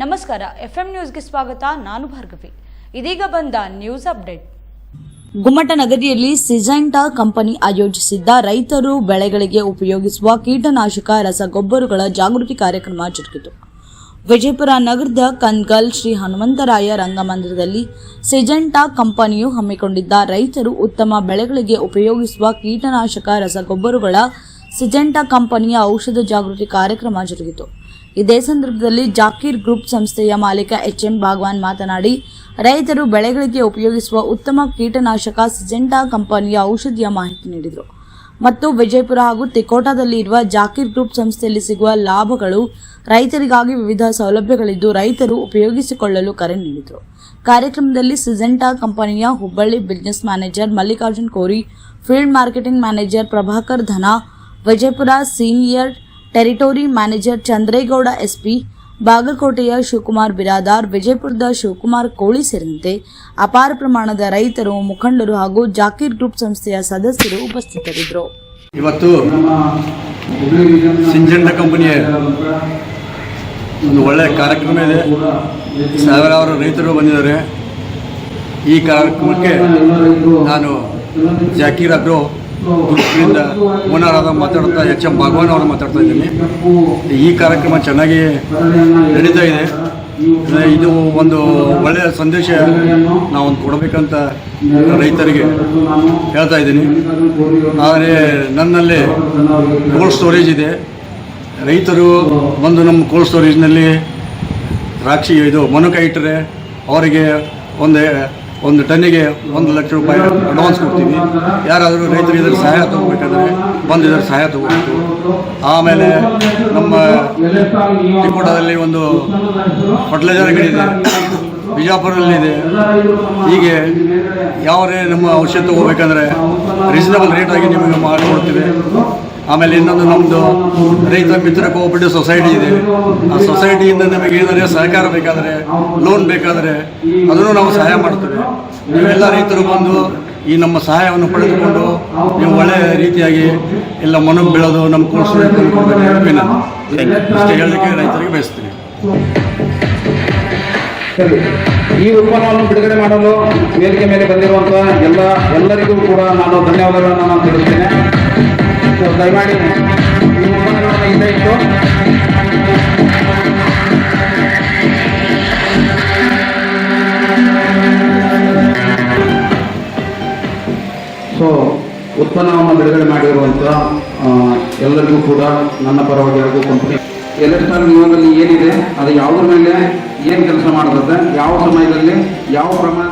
ನಮಸ್ಕಾರ, ಎಫ್ಎಂ ನ್ಯೂಸ್ಗೆ ಸ್ವಾಗತ, ನಾನು ಭಾರ್ಗವಿ. ಇದೀಗ ಬಂದ ನ್ಯೂಸ್ ಅಪ್ಡೇಟ್. ಗುಮ್ಮಟ ನಗರಿಯಲ್ಲಿ ಸಿಜೆಂಟಾ ಕಂಪನಿ ಆಯೋಜಿಸಿದ್ದ ರೈತರು ಬೆಳೆಗಳಿಗೆ ಉಪಯೋಗಿಸುವ ಕೀಟನಾಶಕ, ರಸಗೊಬ್ಬರಗಳ ಜಾಗೃತಿ ಕಾರ್ಯಕ್ರಮ ಜರುಗಿತು. ವಿಜಯಪುರ ನಗರದ ಕನ್ಗಲ್ ಶ್ರೀ ಹನುಮಂತರಾಯ ರಂಗಮಂದಿರದಲ್ಲಿ ಸಿಜೆಂಟಾ ಕಂಪನಿಯು ಹಮ್ಮಿಕೊಂಡಿದ್ದ ರೈತರು ಉತ್ತಮ ಬೆಳೆಗಳಿಗೆ ಉಪಯೋಗಿಸುವ ಕೀಟನಾಶಕ, ರಸಗೊಬ್ಬರಗಳ ಸಿಜೆಂಟಾ ಕಂಪನಿಯ ಔಷಧ ಜಾಗೃತಿ ಕಾರ್ಯಕ್ರಮ ಜರುಗಿತು. ಇದೇ ಸಂದರ್ಭದಲ್ಲಿ ಜಾಕೀರ್ ಗ್ರೂಪ್ ಸಂಸ್ಥೆಯ ಮಾಲೀಕ ಎಚ್ ಎಂ ಭಾಗವಾನ್ ಮಾತನಾಡಿ, ರೈತರು ಬೆಳೆಗಳಿಗೆ ಉಪಯೋಗಿಸುವ ಉತ್ತಮ ಕೀಟನಾಶಕ ಸಿಜೆಂಟಾ ಕಂಪನಿಯ ಔಷಧಿಯ ಮಾಹಿತಿ ನೀಡಿದರು. ಮತ್ತು ವಿಜಯಪುರ ಹಾಗೂ ತಿಕೋಟಾದಲ್ಲಿ ಇರುವ ಜಾಕೀರ್ ಗ್ರೂಪ್ ಸಂಸ್ಥೆಯಲ್ಲಿ ಸಿಗುವ ಲಾಭಗಳು ರೈತರಿಗಾಗಿ ವಿವಿಧ ಸೌಲಭ್ಯಗಳಿದ್ದು, ರೈತರು ಉಪಯೋಗಿಸಿಕೊಳ್ಳಲು ಕರೆ ನೀಡಿದರು. ಕಾರ್ಯಕ್ರಮದಲ್ಲಿ ಸಿಜೆಂಟಾ ಕಂಪನಿಯ ಹುಬ್ಬಳ್ಳಿ ಬಿಸ್ನೆಸ್ ಮ್ಯಾನೇಜರ್ ಮಲ್ಲಿಕಾರ್ಜುನ್ ಕೋರಿ, field marketing manager Prabhakar Dhana, Vijayapura senior territory manager Chandregowda SP ಬಾಗಲಕೋಟೆಯ ಶಿವಕುಮಾರ್ ಬಿರಾದಾರ್, ವಿಜಯಪುರದ ಶಿವಕುಮಾರ್ ಕೋಳಿ ಸೇರಿದಂತೆ ಅಪಾರ ಪ್ರಮಾಣದ ರೈತರು, ಮುಖಂಡರು ಹಾಗೂ ಜಾಕೀರ್ ಗ್ರೂಪ್ ಸಂಸ್ಥೆಯ ಸದಸ್ಯರು ಉಪಸ್ಥಿತರಿದ್ದರು. ಇವತ್ತು ಸಿಂಜಂಡ ಕಂಪನಿಯ ಒಂದು ಒಳ್ಳೆಯ ಕಾರ್ಯಕ್ರಮ ಇದೆ. ಸಾವಿರಾರು ರೈತರು ಬಂದಿದ್ದಾರೆ. ಈ ಕಾರ್ಯಕ್ರಮಕ್ಕೆ ನಾನು ಜಾಕೀರ್ ಅಗ್ರೋ ಗ್ರೂಪ್ನಿಂದ ಓನರ್ ಆದ ಮಾತಾಡ್ತಾ ಎಚ್ ಎಂ ಭಗವಾನ್ ಅವರು ಮಾತಾಡ್ತಾ ಇದ್ದೀನಿ. ಈ ಕಾರ್ಯಕ್ರಮ ಚೆನ್ನಾಗಿ ನಡೀತಾ ಇದೆ. ಇದು ಒಂದು ಒಳ್ಳೆಯ ಸಂದೇಶ ನಾವೊಂದು ಕೊಡಬೇಕಂತ ರೈತರಿಗೆ ಹೇಳ್ತಾ ಇದ್ದೀನಿ. ಆದರೆ ನನ್ನಲ್ಲಿ ಕೋಲ್ಡ್ ಸ್ಟೋರೇಜ್ ಇದೆ. ರೈತರು ಬಂದು ನಮ್ಮ ಕೋಲ್ಡ್ ಸ್ಟೋರೇಜ್ನಲ್ಲಿ ದ್ರಾಕ್ಷಿ, ಇದು ಮನುಕೈ ಇಟ್ಟರೆ ಅವರಿಗೆ ಒಂದು ಒಂದು ಟನ್ನಿಗೆ ಒಂದು ಲಕ್ಷ ರೂಪಾಯಿ ಅಡ್ವಾನ್ಸ್ ಕೊಡ್ತೀವಿ ಯಾರಾದರೂ ರೈತರು ಇದರ ಸಹಾಯ ತಗೋಬೇಕಾದ್ರೆ ಬಂದು ಇದರ ಸಹಾಯ ತೊಗೋಬೇಕು. ಆಮೇಲೆ ನಮ್ಮ ತಿಕೋಟದಲ್ಲಿ ಒಂದು ಫರ್ಟಿಲೈಸರ್ ಅಂಗಡಿದೆ ಬಿಜಾಪುರಲ್ಲಿದೆ. ಹೀಗೆ ಯಾವ ನಮ್ಮ ಔಷಧ ತಗೋಬೇಕಂದ್ರೆ ರೀಸನಬಲ್ ರೇಟಾಗಿ ನಿಮಗೆ ಮಾಡಿಕೊಡ್ತೀವಿ ಆಮೇಲೆ ಇನ್ನೊಂದು ನಮ್ಮದು ರೈತ ಮಿತ್ರ ಕೋಆಪರೇಟಿವ್ ಸೊಸೈಟಿ ಇದೆ. ಆ ಸೊಸೈಟಿಯಿಂದ ನಮಗೆ ಏನಾದರೆ ಸಹಕಾರ ಬೇಕಾದರೆ ಲೋನ್ ಬೇಕಾದರೆ ಅದನ್ನು ನಾವು ಸಹಾಯ ಮಾಡ್ತೇವೆ ನೀವೆಲ್ಲ ರೈತರು ಬಂದು ಈ ನಮ್ಮ ಸಹಾಯವನ್ನು ಪಡೆದುಕೊಂಡು ನೀವು ಒಳ್ಳೆಯ ರೀತಿಯಾಗಿ ಎಲ್ಲ ಮನ ಬೀಳೋದು ನಮ್ಮ ಕೋರ್ಸ್ ಅಷ್ಟೇ ಹೇಳಲಿಕ್ಕೆ ರೈತರಿಗೆ ಬಯಸ್ತೀನಿ. ಈ ಉತ್ಪನ್ನವನ್ನು ಬಿಡುಗಡೆ ಮಾಡಲು ವೇದಿಕೆ ಮೇಲೆ ಬಂದಿರುವಂತಹ ಎಲ್ಲ ಎಲ್ಲರಿಗೂ ಕೂಡ ನಾನು ಧನ್ಯವಾದಗಳನ್ನು ನಾನು ತಿಳಿಸ್ತೇನೆ. ಸೊ ದಯಮಾಡಿ. ಈ ಹಿಂದೆ ಸೊ ಉತ್ಪನ್ನವನ್ನು ಬಿಡುಗಡೆ ಮಾಡಿರುವಂಥ ಎಲ್ಲರಿಗೂ ಕೂಡ ನನ್ನ ಪರವಾಗಿ ಹಾಗೂ ಕಂಪನಿ ಎಲೆಕ್ಟ್ರಾನಿಕ್ ಯುಗದಲ್ಲಿ ಏನಿದೆ ಅದು ಯಾವುದ್ರ ಮೇಲೆ ಏನು ಕೆಲಸ ಮಾಡುತ್ತೆ ಯಾವ ಸಮಯದಲ್ಲಿ ಯಾವ ಪ್ರಮಾಣ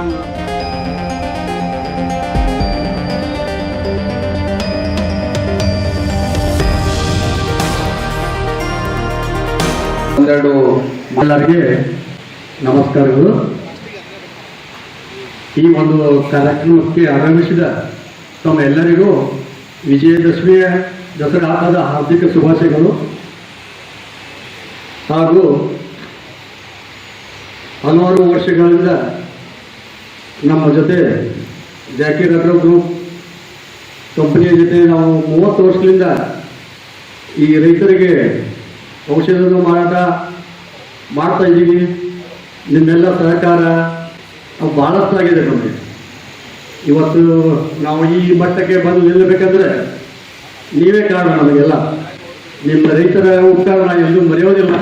ಒಂದೆರಡು ಎಲ್ಲರಿಗೆ ನಮಸ್ಕಾರಗಳು. ಈ ಒಂದು ಕಾರ್ಯಕ್ರಮಕ್ಕೆ ಆಗಮಿಸಿದ ತಮ್ಮ ಎಲ್ಲರಿಗೂ ವಿಜಯದಶಮಿಯ ದಸರಾ ಹಬ್ಬದ ಹಾರ್ದಿಕ ಶುಭಾಶಯಗಳು. ಹಾಗೂ ಹಲವಾರು ವರ್ಷಗಳಿಂದ ನಮ್ಮ ಜೊತೆ ಜಾಕೀರ್ ಅಗ್ರೋ ಗ್ರೂಪ್ ಕಂಪನಿಯ ಜೊತೆ ನಾವು ಮೂವತ್ತು ವರ್ಷದಿಂದ ಈ ರೈತರಿಗೆ ಔಷಧದ ಮಾರಾಟ ಮಾಡ್ತಾ ಇದ್ದೀವಿ. ನಿಮ್ಮೆಲ್ಲ ಸಹಕಾರ ಬಹಳಷ್ಟಾಗಿದೆ ನಮಗೆ. ಇವತ್ತು ನಾವು ಈ ಮಟ್ಟಕ್ಕೆ ಬಂದು ನಿಲ್ಲಬೇಕಂದ್ರೆ ನೀವೇ ಕಾರಣ ನಮಗೆಲ್ಲ. ನಿಮ್ಮ ರೈತರ ಉಪಕಾರ ಎಲ್ಲೂ ಮರೆಯೋದಿಲ್ಲ.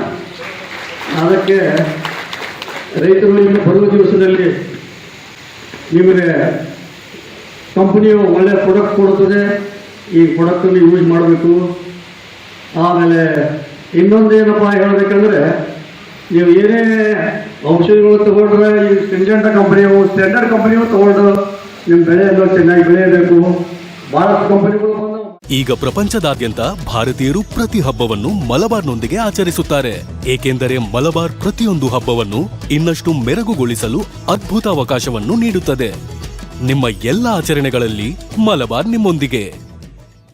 ಅದಕ್ಕೆ ರೈತರು ಇನ್ನು ಬರುವ ದಿವಸದಲ್ಲಿ ನಿಮಗೆ ಕಂಪನಿಯು ಒಳ್ಳೆಯ ಪ್ರಾಡಕ್ಟ್ ಕೊಡುತ್ತದೆ. ಈ ಪ್ರಾಡಕ್ಟನ್ನು ಯೂಸ್ ಮಾಡಬೇಕು. ಆಮೇಲೆ ಇನ್ನೊಂದೇನಪ್ಪ ಹೇಳಬೇಕಂದ್ರೆ, ನೀವು ಏನೇ ಔಷಧಿಗಳು ತಗೊಂಡ್ರೆ, ಈ ಸಿಂಜೆಂಟ ಕಂಪನಿಯವು ಸ್ಟ್ಯಾಂಡರ್ಡ್ ಕಂಪನಿಯವು ತಗೊಂಡ್ರು ನಿಮ್ಮ ಬೆಳೆಯನ್ನು ಚೆನ್ನಾಗಿ ಬೆಳೆಯಬೇಕು. ಭಾಳಷ್ಟು ಕಂಪನಿಗಳು ಈಗ ಪ್ರಪಂಚದಾದ್ಯಂತ ಭಾರತೀಯರು ಪ್ರತಿ ಹಬ್ಬವನ್ನು ಮಲಬಾರ್ನೊಂದಿಗೆ ಆಚರಿಸುತ್ತಾರೆ. ಏಕೆಂದರೆ ಮಲಬಾರ್ ಪ್ರತಿಯೊಂದು ಹಬ್ಬವನ್ನು ಇನ್ನಷ್ಟು ಮೆರಗುಗೊಳಿಸಲು ಅದ್ಭುತ ಅವಕಾಶವನ್ನು ನೀಡುತ್ತದೆ. ನಿಮ್ಮ ಎಲ್ಲ ಆಚರಣೆಗಳಲ್ಲಿ ಮಲಬಾರ್ ನಿಮ್ಮೊಂದಿಗೆ.